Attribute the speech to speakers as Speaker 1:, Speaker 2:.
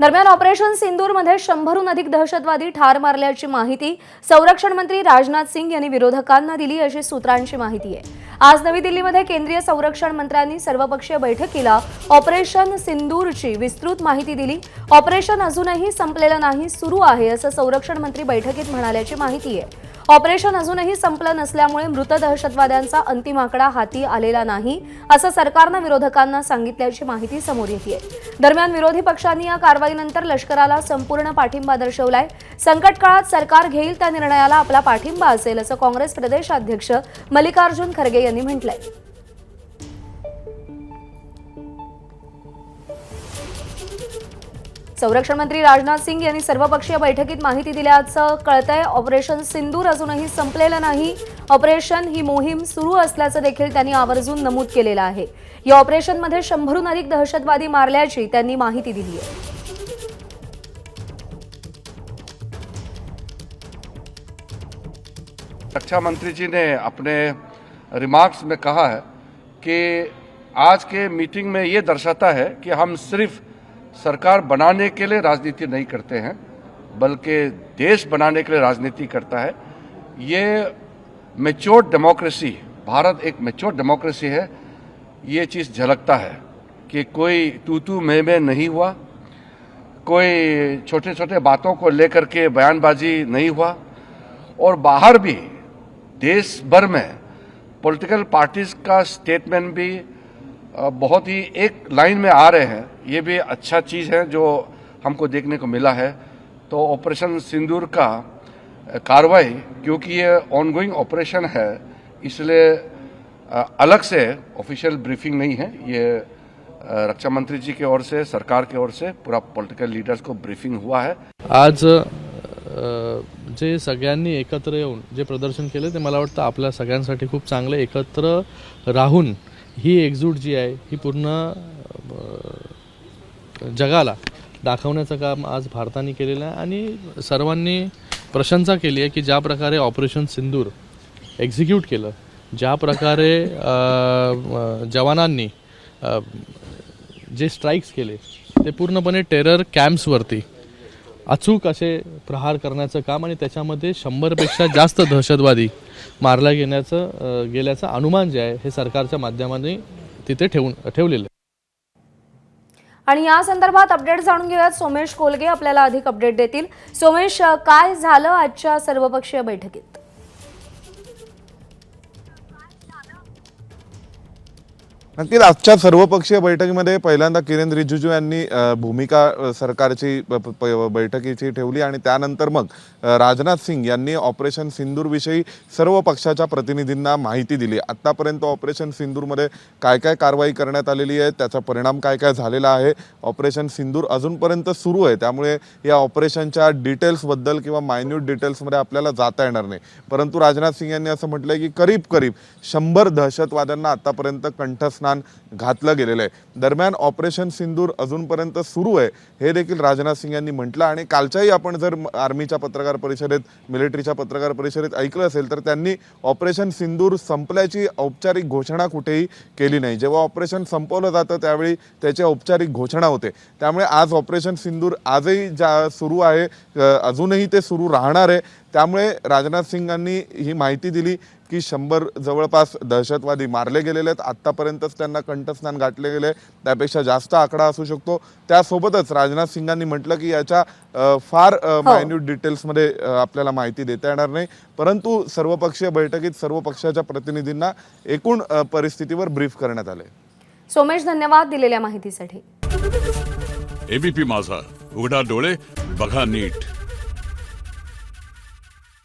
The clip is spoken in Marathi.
Speaker 1: दरम्यान ऑपरेशन सिंदूरमध्ये शंभरहून अधिक दहशतवादी ठार मारल्याची माहिती संरक्षण मंत्री राजनाथ सिंग यांनी विरोधकांना दिली अशी सूत्रांची माहिती आहे. आज नवी दिल्लीमध्ये केंद्रीय संरक्षण मंत्र्यांनी सर्वपक्षीय बैठकीला ऑपरेशन सिंदूरची विस्तृत माहिती दिली. ऑपरेशन अजूनही संपलेलं नाही सुरू आहे असं संरक्षण मंत्री बैठकीत म्हणाल्याची माहिती आहे. ऑपरेशन अजूनही संपलं नसल्यामुळे मृत दहशतवाद्यांचा अंतिम आकडा हाती आलेला नाही असं सरकारनं विरोधकांना सांगितल्याची माहिती समोर येते दरम्यान विरोधी पक्षांनी या कारवाईनंतर लष्कराला संपूर्ण पाठिंबा दर्शवलाय. संकट काळात सरकार घेईल त्या निर्णयाला आपला पाठिंबा असेल असं काँग्रेस प्रदेशाध्यक्ष मल्लिकार्जुन खरगे यांनी म्हटलंय. संरक्षण मंत्री राजनाथ सिंग यांनी सर्वपक्षीय बैठकीत माहिती दिल्याचं कळतंय. ऑपरेशन सिंदूर अजूनही संपलेलं नाही. ऑपरेशन ही मोहीम सुरू असल्याचं देखील त्यांनी आवर्जून नमूद केलेलं आहे. या ऑपरेशनमध्ये शंभरहून अधिक दहशतवादी मारल्याची त्यांनी माहिती दिली आहे.
Speaker 2: रक्षा मंत्री जी ने अपने रिमार्क्स में कहा है कि आज के मीटिंग में ये दर्शाता है कि हम सिर्फ सरकार बनाने के लिए राजनीति नहीं करते हैं, बल्कि देश बनाने के लिए राजनीति करता है। ये मेच्योर डेमोक्रेसी भारत एक मेच्योर डेमोक्रेसी है। ये चीज़ झलकता है कि कोई तू तू मैं मैं नहीं हुआ। कोई छोटे छोटे बातों को लेकर के बयानबाजी नहीं हुआ। और बाहर भी देश भर में पॉलिटिकल पार्टीज़ का स्टेटमेंट भी बहुत ही एक लाइन में आ रहे हैं। ये भी अच्छा चीज़ है जो हमको देखने को मिला है। तो ऑपरेशन सिंदूर का कार्रवाई, क्योंकि ये ऑनगोइंग ऑपरेशन है, इसलिए अलग से ऑफिशियल ब्रीफिंग नहीं है। ये रक्षा मंत्री जी की ओर से, सरकार की ओर से पूरा पॉलिटिकल लीडर्स को ब्रीफिंग हुआ है।
Speaker 3: आज जे सगळ्यांनी एकत्र जे प्रदर्शन केलं, ते मला वाटतं सगळ्यांसाठी खूप चांगलं एकत्र राहून ही एकजूट जी आहे ही पूर्ण जगाला दाखवण्याचं काम आज भारताने केलेलं आहे आणि सर्वांनी प्रशंसा केली आहे की ज्या प्रकारे ऑपरेशन सिंदूर एक्झिक्यूट केलं ज्या प्रकारे जवानांनी जे स्ट्राईक्स केले ते पूर्णपणे टेरर कॅम्प्सवरती अचूक असे प्रहार करण्याचं काम आणि त्याच्यामध्ये शंभरपेक्षा जास्त दहशतवादी मारला गेल्याचं गेल्याचं अनुमान जे आहे हे सरकारच्या माध्यमाने तिथे ठेवून ठेवलेलं आहे.
Speaker 1: आणि या संदर्भात अपडेट जाणून घेऊयात. सोमेश कोलगे आपल्याला अधिक अपडेट देतील. सोमेश काय झालं आजच्या सर्वपक्षीय बैठकीत?
Speaker 4: नक्कीच आजच्या सर्वपक्षीय बैठकीमध्ये पहिल्यांदा किरेन रिजिजू यांनी भूमिका सरकारची प- बैठकीची ठेवली आणि त्यानंतर मग राजनाथ सिंग यांनी ऑपरेशन सिंदूरविषयी सर्व पक्षाच्या प्रतिनिधींना माहिती दिली. आत्तापर्यंत ऑपरेशन सिंदूरमध्ये काय काय कारवाई करण्यात आलेली आहे त्याचा परिणाम काय काय झालेला आहे ऑपरेशन सिंदूर अजूनपर्यंत सुरू आहे त्यामुळे या ऑपरेशनच्या डिटेल्सबद्दल किंवा मायन्यूट डिटेल्समध्ये आपल्याला जाता येणार नाही. परंतु राजनाथ सिंग यांनी असं म्हटलंय की करीब करीब शंभर दहशतवाद्यांना आत्तापर्यंत कंठस्थ स्नान घातलं गेलेलं आहे. दरम्यान ऑपरेशन सिंदूर अजूनपर्यंत सुरू आहे. हे देखील राजनाथ सिंग यांनी म्हटलं आणि कालच्याही आपण जर आर्मीच्या पत्रकार परिषदेत मिलिटरीच्या पत्रकार परिषदेत ऐकलं असेल तर त्यांनी ऑपरेशन सिंदूर संपल्याची औपचारिक घोषणा कुठेही केली नाही. जेव्हा ऑपरेशन संपवलं जातं त्यावेळी त्याची औपचारिक घोषणा होते. त्यामुळे आज ऑपरेशन सिंदूर आजही ज्या सुरू आहे अजूनही ते सुरू राहणार आहे. त्यामुळे राजनाथ सिंगांनी ही माहिती दिली की शंभर जवळपास दहशतवादी मारले गेलेले आहेत. आत्तापर्यंतच त्यांना कंठस्नान गाठले गेले. त्यापेक्षा जास्त आकडा असू शकतो. त्यासोबतच राजनाथ सिंगांनी म्हटलं की याच्या फार मायन्यूट डिटेल्समध्ये अ, आपल्याला माहिती देता येणार नाही. परंतु सर्वपक्षीय बैठकीत सर्व पक्षाच्या प्रतिनिधींना एकूण परिस्थितीवर ब्रीफ करण्यात आले.
Speaker 1: सोमेश धन्यवाद दिलेल्या माहितीसाठी.
Speaker 5: एबीपी माझा. उघडा डोळे बघा नीट.